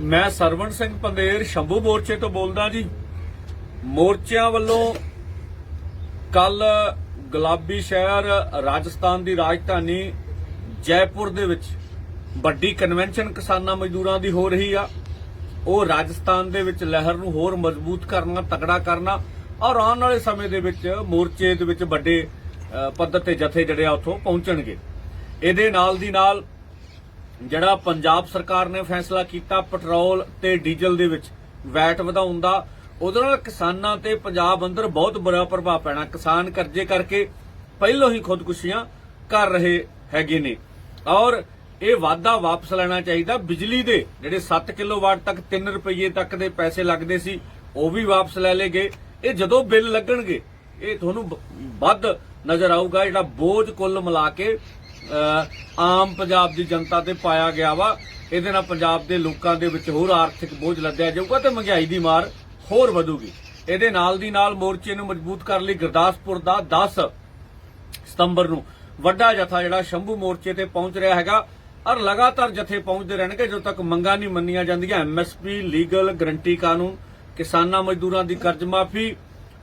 ਮੈਂ ਸਰਵਣ ਸਿੰਘ ਪੰਦੇਰ ਸ਼ੰਭੂ ਮੋਰਚੇ ਤੋਂ ਬੋਲਦਾ ਜੀ। ਮੋਰਚਿਆਂ ਵੱਲੋਂ ਕੱਲ ਗੁਲਾਬੀ ਸ਼ਹਿਰ, ਰਾਜਸਥਾਨ ਦੀ ਰਾਜਧਾਨੀ ਜੈਪੁਰ ਦੇ ਵਿੱਚ ਵੱਡੀ ਕਨਵੈਨਸ਼ਨ ਕਿਸਾਨਾਂ ਮਜ਼ਦੂਰਾਂ ਦੀ ਹੋ ਰਹੀ ਆ। ਉਹ ਰਾਜਸਥਾਨ ਦੇ ਵਿੱਚ ਲਹਿਰ ਨੂੰ ਹੋਰ ਮਜ਼ਬੂਤ ਕਰਨਾ, ਤਕੜਾ ਕਰਨਾ ਔਰ ਆਉਣ ਵਾਲੇ ਸਮੇਂ ਦੇ ਵਿੱਚ ਮੋਰਚੇ ਦੇ ਵਿੱਚ ਵੱਡੇ ਪੱਧਰ ਤੇ ਜਥੇ ਜਿਹੜੇ ਆ ਉੱਥੋਂ ਪਹੁੰਚਣਗੇ। ਇਹਦੇ ਨਾਲ ਦੀ ਨਾਲ ਜਿਹੜਾ ਪੰਜਾਬ ਸਰਕਾਰ ਨੇ ਫੈਸਲਾ ਕੀਤਾ ਪੈਟਰੋਲ ਤੇ ਡੀਜ਼ਲ ਦੇ ਵਿੱਚ ਵੈਟ ਵਧਾਉਣ ਦਾ, ਉਹਦੇ ਨਾਲ ਕਿਸਾਨਾਂ ਤੇ ਪੰਜਾਬ ਅੰਦਰ ਬਹੁਤ ਬੁਰਾ ਪ੍ਰਭਾਵ ਪੈਣਾ। ਕਿਸਾਨ ਕਰਜ਼ੇ ਕਰਕੇ ਪਹਿਲਾਂ ਹੀ ਖੁਦਕੁਸ਼ੀਆਂ ਕਰ ਰਹੇ ਹੈਗੇ ਨੇ। ਔਰ ਇਹ ਵਾਅਦਾ ਵਾਪਸ ਲੈਣਾ ਚਾਹੀਦਾ। ਬਿਜਲੀ ਦੇ ਜਿਹੜੇ 7 ਕਿਲੋਵਾਟ ਤੱਕ 3 ਰੁਪਏ ਤੱਕ ਦੇ ਪੈਸੇ ਲੱਗਦੇ ਸੀ, ਉਹ ਵੀ ਵਾਪਸ ਲੈ ਲੇਗੇ ਇਹ ਜਦੋਂ ਬਿੱਲ ਲੱਗਣਗੇ, ਇਹ ਤੁਹਾਨੂੰ ਵੱਧ ਨਜ਼ਰ ਆਊਗਾ। ਜਿਹੜਾ ਬੋਝ ਕੁੱਲ ਮਿਲਾ ਕੇ ਆਮ ਪੰਜਾਬ ਦੀ ਜਨਤਾ ਤੇ ਪਾਇਆ ਗਿਆ ਵਾ। ਇਹਦੇ ਨਾਲ ਪੰਜਾਬ ਦੇ ਲੋਕਾਂ ਦੇ ਵਿੱਚ ਹੋਰ ਆਰਥਿਕ ਬੋਝ ਲੱਦਿਆ ਜਾਊਗਾ ਤੇ ਮਹਿੰਗਾਈ ਦੀ ਮਾਰ ਹੋਰ ਵਧੂਗੀ। ਇਹਦੇ ਨਾਲ ਦੀ ਨਾਲ ਮੋਰਚੇ ਨੂੰ ਮਜ਼ਬੂਤ ਕਰਨ ਲਈ ਗੁਰਦਾਸਪੁਰ ਦਾ 10 ਸਤੰਬਰ ਨੂੰ ਵੱਡਾ ਜਥਾ ਜਿਹੜਾ ਸ਼ੰਭੂ ਮੋਰਚੇ ਤੇ ਪਹੁੰਚ ਰਿਹਾ ਹੈਗਾ। ਔਰ ਲਗਾਤਾਰ ਜਥੇ ਪਹੁੰਚਦੇ ਰਹਿਣਗੇ, ਜਦੋਂ ਤੱਕ ਮੰਗਾਂ ਨਹੀਂ ਮੰਨੀਆਂ ਜਾਂਦੀਆਂ। ਐਮਐਸਪੀ ਲੀਗਲ ਗਰੰਟੀ ਕਾਨੂੰਨ, ਕਿਸਾਨਾਂ ਮਜ਼ਦੂਰਾਂ ਦੀ ਕਰਜ਼ ਮਾਫੀ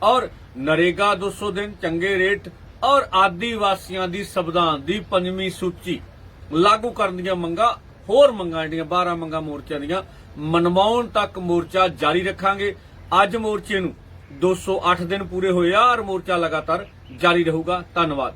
ਔਰ ਨਰੇਗਾ 200 ਦਿਨ, ਚੰਗੇ ਰੇਟ ਔਰ ਆਦੀਵਾਸੀਆਂ ਦੀ ਸੰਵਿਧਾਨ ਦੀ ਪੰਜਵੀਂ ਸੂਚੀ ਲਾਗੂ ਕਰਨ ਦੀਆਂ ਮੰਗਾਂ, ਹੋਰ ਮੰਗਾਂ ਜਿਹੜੀਆਂ 12 ਮੰਗਾਂ ਮੋਰਚਿਆਂ ਦੀਆਂ ਮਨਵਾਉਣ ਤੱਕ ਮੋਰਚਾ ਜਾਰੀ ਰੱਖਾਂਗੇ। ਅੱਜ ਮੋਰਚੇ ਨੂੰ 208 ਦਿਨ ਪੂਰੇ ਹੋਏ ਆ, ਔਰ ਮੋਰਚਾ ਲਗਾਤਾਰ ਜਾਰੀ ਰਹੂਗਾ। ਧੰਨਵਾਦ।